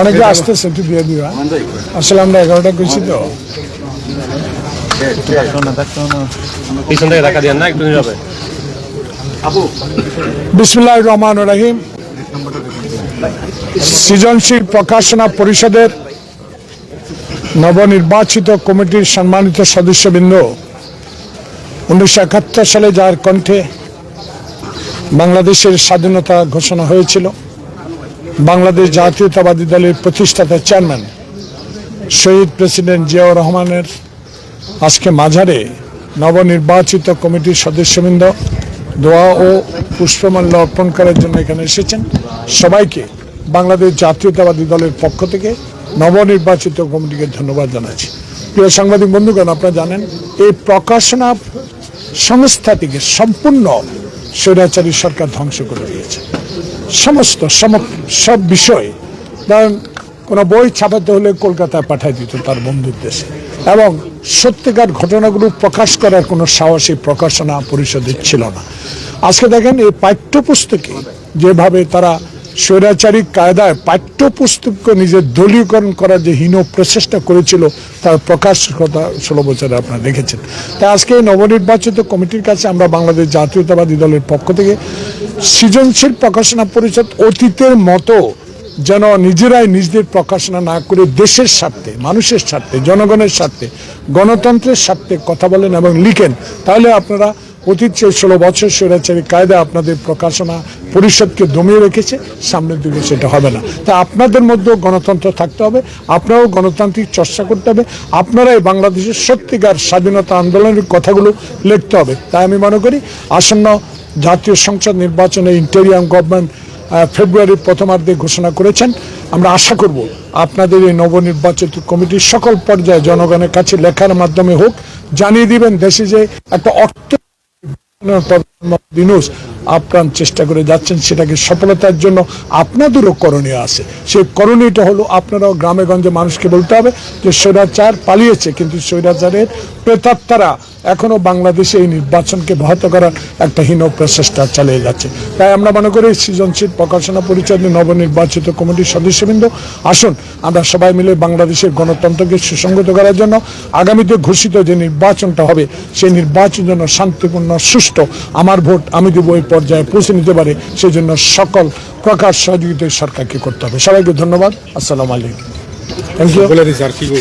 অনেকে আসতেছে একটু দিয়ে দিবা। আসলে আমরা এগারোটা করছি তো। পিছন থেকে টাকা দিয়ে না একটু যাবে বিসমুল্লাহ রহমান রাহিম। সৃজনশীল প্রকাশনা পরিষদের নবনির্বাচিত কমিটির সম্মানিত সদস্যবৃন্দ উনিশশো একাত্তর সালে যার কণ্ঠে বাংলাদেশের স্বাধীনতা ঘোষণা হয়েছিল। বাংলাদেশ জাতীয়তাবাদী দলের প্রতিষ্ঠাতা চেয়ারম্যান শহীদ প্রেসিডেন্ট জিয়াউর রহমানের আজকে মাঝারে নবনির্বাচিত কমিটির সদস্যবৃন্দ দোয়া ও পুষ্পমাল্য অর্পণ করার জন্য এখানে এসেছেন। সবাইকে বাংলাদেশ জাতীয়তাবাদী দলের পক্ষ থেকে নবনির্বাচিত কমিটিকে ধন্যবাদ জানাচ্ছি। প্রিয় সাংবাদিক বন্ধুগণ, আপনারা জানেন, এই প্রকাশনা সংস্থাটিকে সম্পূর্ণ স্বৈরাচারী সরকার ধ্বংস করে দিয়েছে। সমস্ত সম- সব বিষয়। ধরেন কোনো বই ছাপাতে হলে কলকাতায় পাঠাই দিত তার বন্ধুর দেশে। এবং সত্যিকার ঘটনাগুলো প্রকাশ করার কোনো সাহসী প্রকাশনা পরিষদের ছিল না। আজকে দেখেন এই পাঠ্যপুস্তকে যেভাবে তারা স্বৈরাচারী কায়দায় পাঠ্যপুস্তককে নিজের দলীয়করণ করার যে হীন প্রচেষ্টা করেছিল, তার প্রকাশ কথা ষোলো বছরে আপনারা দেখেছেন। তাই আজকে এই নবনির্বাচিত কমিটির কাছে আমরা বাংলাদেশ জাতীয়তাবাদী দলের পক্ষ থেকে সৃজনশীল প্রকাশনা পরিষদ অতীতের মতো যেন নিজেরাই নিজেদের প্রকাশনা না করে দেশের স্বার্থে, মানুষের স্বার্থে, জনগণের স্বার্থে, গণতন্ত্রের স্বার্থে কথা বলেন এবং লিখেন, তাহলে আপনারা অতীত ষোলো বছর স্বৈরাচারী কায়দা আপনাদের প্রকাশনা পরিষদকে দমিয়ে রেখেছে, সামনের দিকে সেটা হবে না। তা আপনাদের মধ্যেও গণতন্ত্র থাকতে হবে, আপনারাও গণতান্ত্রিক চর্চা করতে হবে আপনারাই বাংলাদেশের সত্যিকার স্বাধীনতা আন্দোলনের কথাগুলো লিখতে হবে। তাই আমি মনে করি, আসন্ন জাতীয় সংসদ নির্বাচনে ইন্টেরিয়াম গভর্নমেন্ট ফেব্রুয়ারির প্রথমার্ধে ঘোষণা করেছেন। আমরা আশা করব আপনাদের এই নবনির্বাচিত কমিটির সকল পর্যায়ে জনগণের কাছে লেখার মাধ্যমে হোক, জানিয়ে দিবেন দেশে যে একটা অর্থ No, no, no. দিনুস আপ্রাণ চেষ্টা করে যাচ্ছেন, সেটাকে সফলতার জন্য আপনাদেরও করণীয় আছে। সেই করণীয়টা হলো আপনারাও গ্রামে গঞ্জে মানুষকে বলতে হবে যে, স্বৈরাচার পালিয়েছে, কিন্তু স্বৈরাচারের প্রেতাত্মারা এখনও বাংলাদেশে এই নির্বাচনকে ব্যাহত করার একটা হীন প্রচেষ্টা চালিয়ে যাচ্ছে। তাই আমরা মনে করি, সৃজনশীল প্রকাশনা পরিষদের নবনির্বাচিত কমিটির সদস্যবৃন্দ, আসুন আমরা সবাই মিলে বাংলাদেশের গণতন্ত্রকে সুসংগত করার জন্য আগামীতে ঘোষিত যে নির্বাচনটা হবে, সেই নির্বাচন জন্য শান্তিপূর্ণ, সুষ্ঠু, আমার ভোট আমি দেবো ওই পর্যায়ে পৌঁছে নিতে পারে সেই জন্য সকল প্রকার সহযোগিতা সরকারকে করতে হবে। সবাইকে ধন্যবাদ। আসসালামু আলাইকুম। Thank you